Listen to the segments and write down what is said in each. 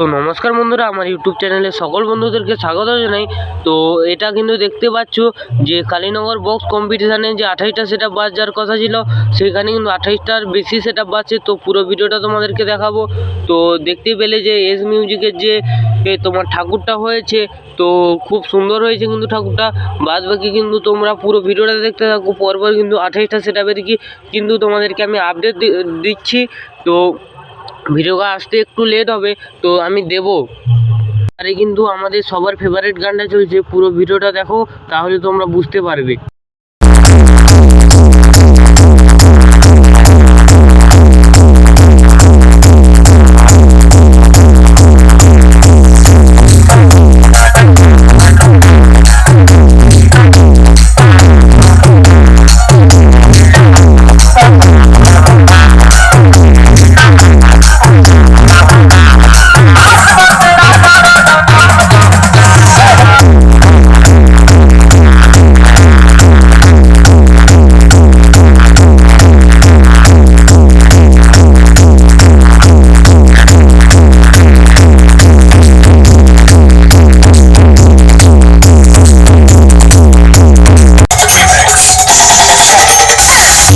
তো নমস্কার বন্ধুরা, আমার ইউটিউব চ্যানেলে সকল বন্ধুদেরকে স্বাগত জানাই। তো এটা কিন্তু দেখতে পাচ্ছ যে কালীনগর বক্স কম্পিটিশানে যে আঠাইশটা সেট আপ বাজার কথা ছিল, সেখানে কিন্তু আঠাইশটার বেশি সেট আপ বাজছে তো পুরো ভিডিওটা তোমাদেরকে দেখাবো। তো দেখতে পেলে যে এস মিউজিকের যে তোমার ঠাকুরটা হয়েছে, তো খুব সুন্দর হয়েছে কিন্তু ঠাকুরটা। বাদ বাকি কিন্তু তোমরা পুরো ভিডিওটা দেখতে থাকো, পরপর কিন্তু আঠাইশটা সেট আপের কি কিন্তু তোমাদেরকে আমি আপডেট দিচ্ছি। তো ভিডিওটা আসতে একটু লেট হবে, তো আমি দেব। আরে কিন্তু আমাদের সবার ফেভারিট গানটা চলছে, পুরো ভিডিওটা দেখো, তাহলে তোমরা বুঝতে পারবে।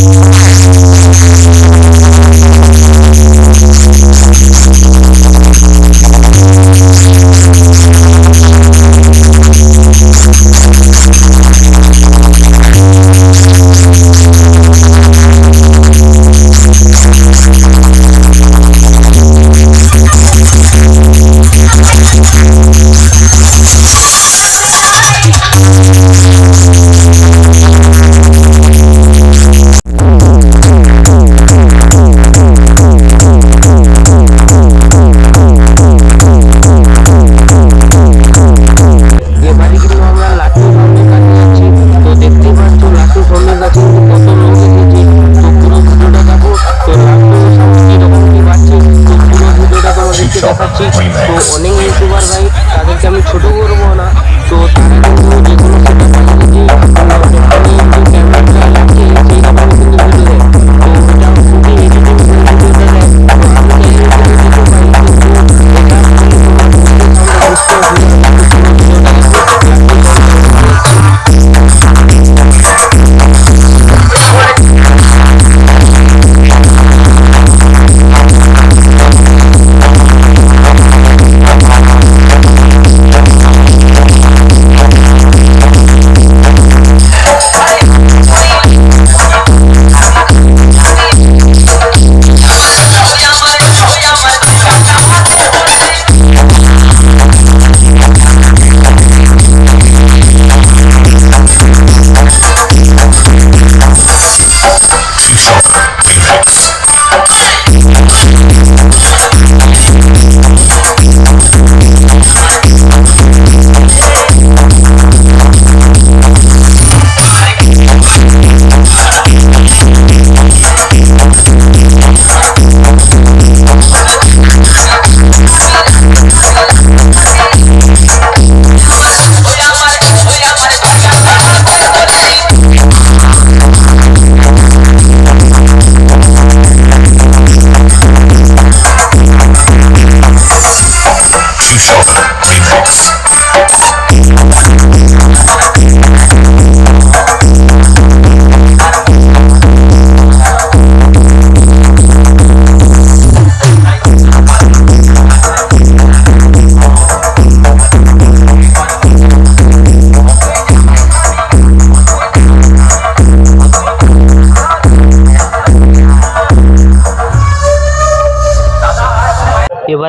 এবারে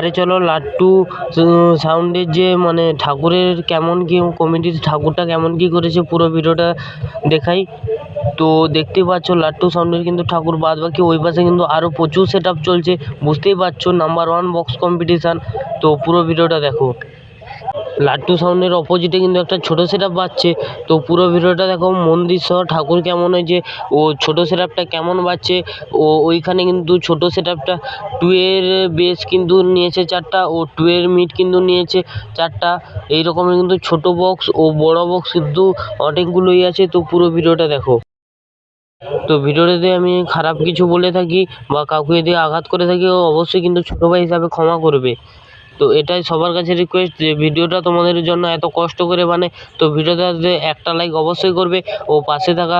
এবারে চলো লাট্টু সাউন্ডের যে মানে ঠাকুরের কেমন কী, কমিটির ঠাকুরটা কেমন কী করেছে, পুরো ভিডিওটা দেখাই। তো দেখতেই পাচ্ছ লাট্টু সাউন্ডের কিন্তু ঠাকুর বাদ বাকি ওই পাশে কিন্তু আরও প্রচুর সেট চলছে। বুঝতেই পারছ নাম্বার ওয়ান বক্স কম্পিটিশান তো পুরো ভিডিওটা দেখো। লাট্টু সাউন্ডের অপোজিটে কিন্তু একটা ছোটো সেট আপ বাজছে। তো পুরো ভিডিওটা দেখো, মন্দির সহ ঠাকুর কেমন হয়েছে, ও ছোটো সেট আপটা কেমন বাজছে, ও ওইখানে কিন্তু ছোটো সেট আপটা টু এর বেস কিন্তু নিয়েছে চারটা, ও টু এর মিড কিন্তু নিয়েছে চারটা। এই রকমের কিন্তু ছোটো বক্স ও বড় বক্স কিন্তু অনেকগুলোই আছে, তো পুরো ভিডিওটা দেখো। তো ভিডিওটাতে আমি খারাপ কিছু বলে থাকি বা কাউকে যদি আঘাত করে থাকি, ও অবশ্যই কিন্তু ছোটো ভাই হিসাবে ক্ষমা করবে। তো এটাই সবার কাছে রিকোয়েস্ট যে ভিডিওটা তোমাদের জন্য এত কষ্ট করে বানে তো ভিডিওটাতে একটা লাইক অবশ্যই করবে ও পাশে থাকা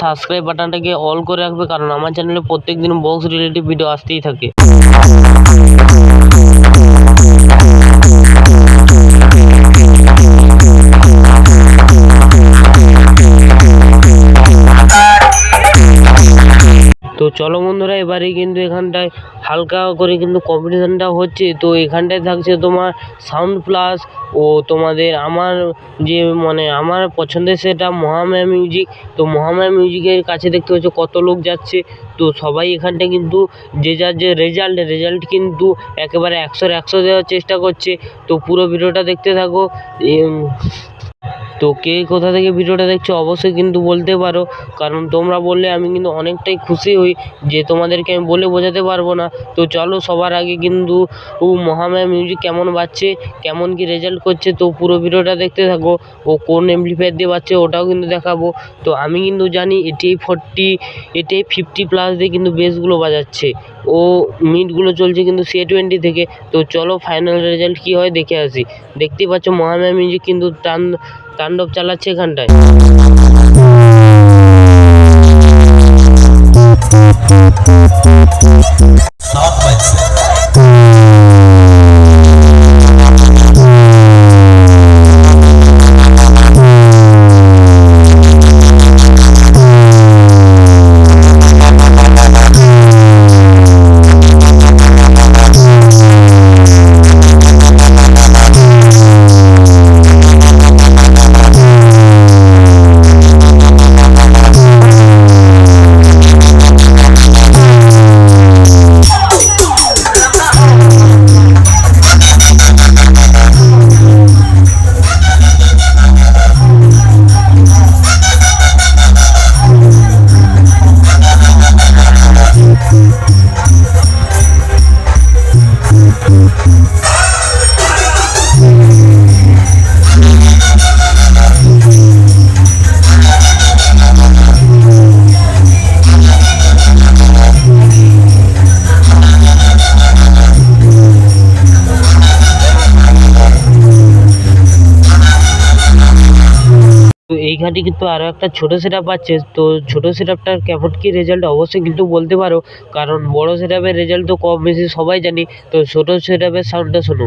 সাবস্ক্রাইব বাটনটাকে অল করে রাখবে, কারণ আমার চ্যানেলে প্রত্যেক দিন বক্স রিলেটিভ ভিডিও আসতেই থাকে। চলো বন্ধুরা এবারে কিন্তু এখানটায় হালকা করে কিন্তু কম্পিটিশানটা হচ্ছে। তো এখানটায় থাকছে তোমার সাউন্ড প্লাস ও তোমাদের আমার যে মানে আমার পছন্দের সেটা মহামায়া মিউজিক তো মহামায়া মিউজিকের কাছে দেখতে পাচ্ছ কত লোক যাচ্ছে। তো সবাই এখানটায় কিন্তু যে যার যে রেজাল্ট রেজাল্ট কিন্তু একেবারে একশোর একশো দেওয়ার চেষ্টা করছে। তো পুরো ভিডিওটা দেখতে থাকো। তো কে কোথা থেকে ভিডিওটা দেখছ অবশ্যই কিন্তু বলতে পারো। কারণ তোমরা বললে আমি কিন্তু অনেকটাই খুশি হই যে তোমাদেরকে আমি বলে বোঝাতে পারব না। তো চলো সবার আগে কিন্তু ও মহামায়া মিউজিক কেমন বাজছে, কেমন কি রেজাল্ট করছে, তো পুরো ভিডিওটা দেখতে থাকো। ও কোন এমপ্লিফায়ার দিয়ে বাজছে ওটাও কিন্তু দেখাবো। তো আমি কিন্তু জানি এটি এই ফোরটি এটি ফিফটি প্লাস দিয়ে কিন্তু বেসগুলো বাজাচ্ছে। ও মিটগুলো চলছে কিন্তু সে টোয়েন্টি থেকে। তো চলো ফাইনাল রেজাল্ট কী হয় দেখে আসি। দেখতেই পাচ্ছ মহামায়া মিউজিক কিন্তু টান তাণ্ডব চালাচ্ছে এখানটায়। Not like তো এই ঘাটি কিন্তু আরও একটা ছোটো সেট আছে। তো ছোটো সেট কেমন কী রেজাল্ট অবশ্যই কিন্তু বলতে পারো। কারণ বড় সেট রেজাল্ট তো কম বেশি সবাই জানি। তো ছোটো সেট সাউন্ডটা শোনো